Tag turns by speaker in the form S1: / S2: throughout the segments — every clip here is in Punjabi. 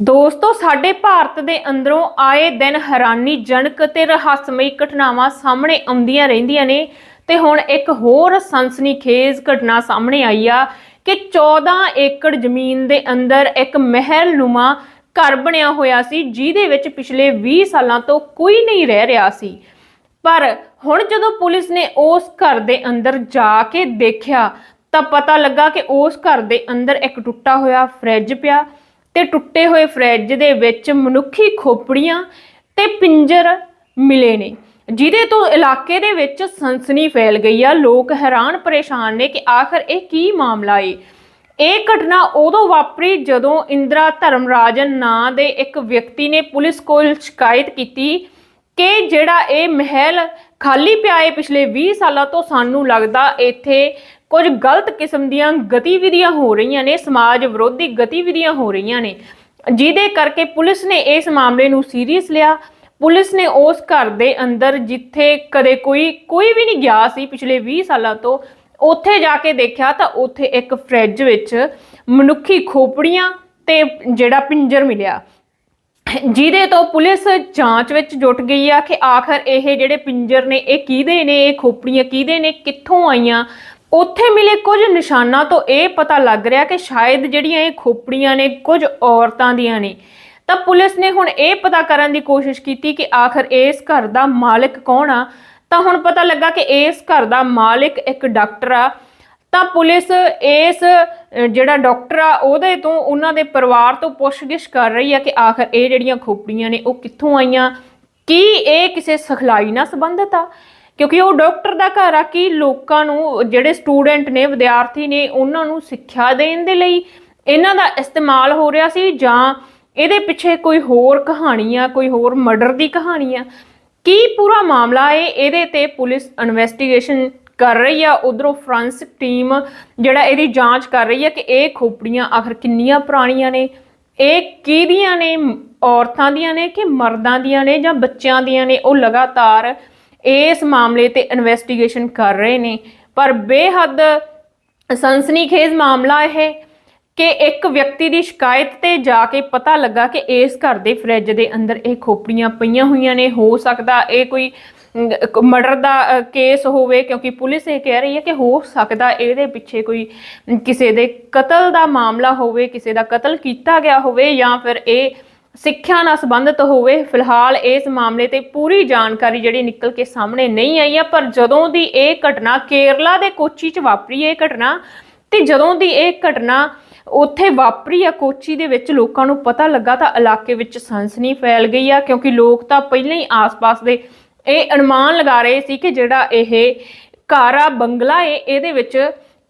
S1: ਦੋਸਤੋ, ਸਾਡੇ ਭਾਰਤ ਦੇ ਅੰਦਰੋਂ ਆਏ ਦਿਨ ਹੈਰਾਨੀਜਨਕ ਤੇ ਰਹੱਸਮਈ ਘਟਨਾਵਾਂ ਸਾਹਮਣੇ ਆਉਂਦੀਆਂ ਰਹਿੰਦੀਆਂ ਨੇ ਤੇ ਹੁਣ ਇੱਕ ਹੋਰ ਸਨਸਨੀਖੇਜ਼ ਘਟਨਾ ਸਾਹਮਣੇ ਆਈ ਆ ਕਿ 14 ਏਕੜ ਜ਼ਮੀਨ ਦੇ ਅੰਦਰ ਇੱਕ ਮਹਿਲ ਨੁਮਾ ਘਰ ਬਣਿਆ ਹੋਇਆ ਸੀ, ਜਿਹਦੇ ਵਿੱਚ ਪਿਛਲੇ 20 ਸਾਲਾਂ ਤੋਂ ਕੋਈ ਨਹੀਂ ਰਹਿ ਰਿਹਾ ਸੀ। ਪਰ ਹੁਣ ਜਦੋਂ ਪੁਲਿਸ ਨੇ ਉਸ ਘਰ ਦੇ ਅੰਦਰ ਜਾ ਕੇ ਦੇਖਿਆ ਤਾਂ ਪਤਾ ਲੱਗਾ ਕਿ ਉਸ ਘਰ ਦੇ ਅੰਦਰ ਇੱਕ ਟੁੱਟਾ ਹੋਇਆ ਫਰਿੱਜ ਪਿਆ। ਤੇ ਟੁੱਟੇ ਹੋਏ ਫਰਿੱਜ ਦੇ ਵਿੱਚ ਮਨੁੱਖੀ ਖੋਪੜੀਆਂ ਤੇ ਪਿੰਜਰ ਮਿਲੇ ਨੇ। ਜਿਹਦੇ ਤੋਂ ਇਲਾਕੇ ਦੇ ਵਿੱਚ ਸਨਸਨੀ ਫੈਲ ਗਈ ਆ। ਲੋਕ ਹੈਰਾਨ ਪਰੇਸ਼ਾਨ ਨੇ ਕਿ ਆਖਰ ਇਹ ਕੀ ਮਾਮਲਾ ਏ? ਇਹ ਘਟਨਾ ਉਦੋਂ ਵਾਪਰੀ ਜਦੋਂ ਇੰਦਰਾ ਧਰਮਰਾਜਨ ਨਾਂ ਦੇ ਇੱਕ ਵਿਅਕਤੀ ਨੇ ਪੁਲਿਸ ਕੋਲ ਸ਼ਿਕਾਇਤ ਕੀਤੀ ਕਿ ਜਿਹੜਾ ਇਹ ਮਹਿਲ ਖਾਲੀ ਪਿਆ ਏ ਪਿਛਲੇ 20 ਸਾਲਾਂ ਤੋਂ ਸਾਨੂੰ ਲੱਗਦਾ ਇੱਥੇ ਕੁਝ ਗਲਤ ਕਿਸਮ ਦੀਆਂ ਗਤੀਵਿਧੀਆਂ ਹੋ ਰਹੀਆਂ ਨੇ, ਸਮਾਜ ਵਿਰੋਧੀ ਗਤੀਵਿਧੀਆਂ ਹੋ ਰਹੀਆਂ ਨੇ। ਜਿਹਦੇ ਕਰਕੇ ਪੁਲਿਸ ਨੇ ਇਸ ਮਾਮਲੇ ਨੂੰ ਸੀਰੀਅਸ ਲਿਆ। ਪੁਲਿਸ ਨੇ ਉਸ ਘਰ ਦੇ ਅੰਦਰ ਜਿੱਥੇ ਕਦੇ ਕੋਈ ਕੋਈ ਵੀ ਨਹੀਂ ਗਿਆ ਸੀ ਪਿਛਲੇ 20 ਸਾਲਾਂ ਤੋਂ, ਉੱਥੇ ਜਾ ਕੇ ਦੇਖਿਆ ਤਾਂ ਉੱਥੇ ਇੱਕ ਫਰਿੱਜ ਵਿੱਚ ਮਨੁੱਖੀ ਖੋਪੜੀਆਂ ਤੇ ਜਿਹੜਾ ਪਿੰਜਰ ਮਿਲਿਆ। ਜਿਹਦੇ ਤੋਂ ਪੁਲਿਸ ਜਾਂਚ ਵਿੱਚ ਜੁਟ ਗਈ ਆ ਕਿ ਆਖਰ ਇਹ ਜਿਹੜੇ ਪਿੰਜਰ ਨੇ, ਇਹ ਕਿਹਦੇ ਨੇ, ਇਹ ਖੋਪੜੀਆਂ ਕਿਹਦੇ ਨੇ, ਕਿੱਥੋਂ ਆਈਆਂ? ਉੱਥੇ ਮਿਲੇ ਕੁਝ ਨਿਸ਼ਾਨਾਂ ਤੋਂ ਇਹ ਪਤਾ ਲੱਗ ਰਿਹਾ ਕਿ ਸ਼ਾਇਦ ਜਿਹੜੀਆਂ ਇਹ ਖੋਪੜੀਆਂ ਨੇ ਕੁਝ ਔਰਤਾਂ ਦੀਆਂ ਨੇ। ਤਾਂ ਪੁਲਿਸ ਨੇ ਹੁਣ ਇਹ ਪਤਾ ਕਰਨ ਦੀ ਕੋਸ਼ਿਸ਼ ਕੀਤੀ ਕਿ ਆਖਰ ਇਸ ਘਰ ਦਾ ਮਾਲਕ ਕੌਣ ਆ? ਤਾਂ ਹੁਣ ਪਤਾ ਲੱਗਾ ਕਿ ਇਸ ਘਰ ਦਾ ਮਾਲਕ ਇੱਕ ਡਾਕਟਰ ਆ। ਤਾਂ ਪੁਲਿਸ ਇਸ ਜਿਹੜਾ ਡਾਕਟਰ ਆ, ਉਹਦੇ ਤੋਂ ਉਹਨਾਂ ਦੇ ਪਰਿਵਾਰ ਤੋਂ ਪੁੱਛਗਿੱਛ ਕਰ ਰਹੀ ਆ ਕਿ ਆਖਰ ਇਹ ਜਿਹੜੀਆਂ ਖੋਪੜੀਆਂ ਨੇ ਉਹ ਕਿੱਥੋਂ ਆਈਆਂ? ਕੀ ਇਹ ਕਿਸੇ ਸਿਖਲਾਈ ਨਾਲ ਸੰਬੰਧਿਤ ਆ? ਕਿਉਂਕਿ ਉਹ ਡਾਕਟਰ ਦਾ ਘਰ ਆ ਕਿ ਲੋਕਾਂ ਨੂੰ, ਜਿਹੜੇ ਸਟੂਡੈਂਟ ਨੇ, ਵਿਦਿਆਰਥੀ ਨੇ, ਉਹਨਾਂ ਨੂੰ ਸਿੱਖਿਆ ਦੇਣ ਦੇ ਲਈ ਇਹਨਾਂ ਦਾ ਇਸਤੇਮਾਲ ਹੋ ਰਿਹਾ ਸੀ ਜਾਂ ਇਹਦੇ ਪਿੱਛੇ ਕੋਈ ਹੋਰ ਕਹਾਣੀ ਆ ਕੋਈ ਹੋਰ ਮਰਡਰ ਦੀ ਕਹਾਣੀ ਆ ਕੀ ਪੂਰਾ ਮਾਮਲਾ ਹੈ ਇਹਦੇ ਤੇ ਪੁਲਿਸ ਇਨਵੈਸਟੀਗੇਸ਼ਨ ਕਰ ਰਹੀ ਆ। ਉਧਰੋਂ ਫੋਰੈਂਸਿਕ ਟੀਮ ਜਿਹੜਾ ਇਹਦੀ ਜਾਂਚ ਕਰ ਰਹੀ ਆ ਕਿ ਇਹ ਖੋਪੜੀਆਂ ਆਖਰ ਕਿੰਨੀਆਂ ਪੁਰਾਣੀਆਂ ਨੇ? ਇਹ ਕਿਹਦੀਆਂ ਨੇ? ਔਰਤਾਂ ਦੀਆਂ ਨੇ ਕਿ ਮਰਦਾਂ ਦੀਆਂ ਨੇ ਜਾਂ ਬੱਚਿਆਂ ਦੀਆਂ ਨੇ? ਉਹ ਲਗਾਤਾਰ ਇਸ ਮਾਮਲੇ ਤੇ ਇਨਵੈਸਟੀਗੇਸ਼ਨ ਕਰ ਰਹੇ ਨੇ। ਪਰ ਬੇਹੱਦ ਸਨਸਨੀਖੇਜ਼ ਮਾਮਲਾ ਇਹ ਕਿ ਇੱਕ ਵਿਅਕਤੀ ਦੀ ਸ਼ਿਕਾਇਤ ਤੇ ਜਾ ਕੇ ਪਤਾ ਲੱਗਾ ਕਿ ਇਸ ਘਰ ਦੇ ਫਰਿੱਜ ਦੇ ਅੰਦਰ ਇਹ ਖੋਪੜੀਆਂ ਪਈਆਂ ਹੋਈਆਂ ਨੇ। ਹੋ ਸਕਦਾ ਇਹ ਕੋਈ ਮਰਡਰ ਦਾ ਕੇਸ ਹੋਵੇ ਕਿਉਂਕਿ ਪੁਲਿਸ ਇਹ ਕਹਿ ਰਹੀ ਹੈ ਕਿ ਹੋ ਸਕਦਾ ਇਹਦੇ ਪਿੱਛੇ ਕੋਈ ਕਿਸੇ ਦੇ ਕਤਲ ਦਾ ਮਾਮਲਾ ਹੋਵੇ, ਕਿਸੇ ਦਾ ਕਤਲ ਕੀਤਾ ਗਿਆ ਹੋਵੇ ਜਾਂ ਫਿਰ ਇਹ ਸਿੱਖਿਆ ਨਾਲ ਸੰਬੰਧਿਤ ਹੋਵੇ, ਫਿਲਹਾਲ ਇਸ ਮਾਮਲੇ ਤੇ ਪੂਰੀ ਜਾਣਕਾਰੀ ਜਿਹੜੀ ਨਿਕਲ ਕੇ ਸਾਹਮਣੇ ਨਹੀਂ ਆਈ ਹੈ ਪਰ ਜਦੋਂ ਦੀ ਇਹ ਘਟਨਾ ਕੇਰਲਾ ਦੇ ਕੋਚੀ 'ਚ ਵਾਪਰੀ ਹੈ ਇਹ ਘਟਨਾ ਤੇ ਜਦੋਂ ਦੀ ਇਹ ਘਟਨਾ ਉੱਥੇ ਵਾਪਰੀ ਆ ਕੋਚੀ ਦੇ ਵਿੱਚ ਲੋਕਾਂ ਨੂੰ ਪਤਾ ਲੱਗਾ ਤਾਂ ਇਲਾਕੇ ਵਿੱਚ ਸਨਸਨੀ ਫੈਲ ਗਈ ਆ, ਕਿਉਂਕਿ ਲੋਕ ਤਾਂ ਪਹਿਲਾਂ ਹੀ ਆਸ-ਪਾਸ ਦੇ ਇਹ ਅਨੁਮਾਨ ਲਗਾ ਰਹੇ ਸੀ ਕਿ ਜਿਹੜਾ ਇਹ ਕਾਰਾ ਬੰਗਲਾ ਏ, ਇਹਦੇ ਵਿੱਚ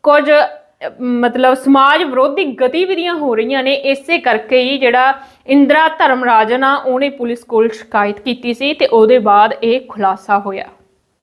S1: ਕੁਝ ਮਤਲਬ ਸਮਾਜ ਵਿਰੋਧੀ ਗਤੀਵਿਧੀਆਂ ਹੋ ਰਹੀਆਂ ਨੇ, ਇਸੇ ਕਰਕੇ ਹੀ ਜਿਹੜਾ ਇੰਦਰਾ ਧਰਮਰਾਜਨ ਆ, ਉਹਨੇ ਪੁਲਿਸ ਕੋਲ ਸ਼ਿਕਾਇਤ ਕੀਤੀ ਸੀ ਤੇ ਉਹਦੇ ਬਾਅਦ ਇਹ ਖੁਲਾਸਾ ਹੋਇਆ।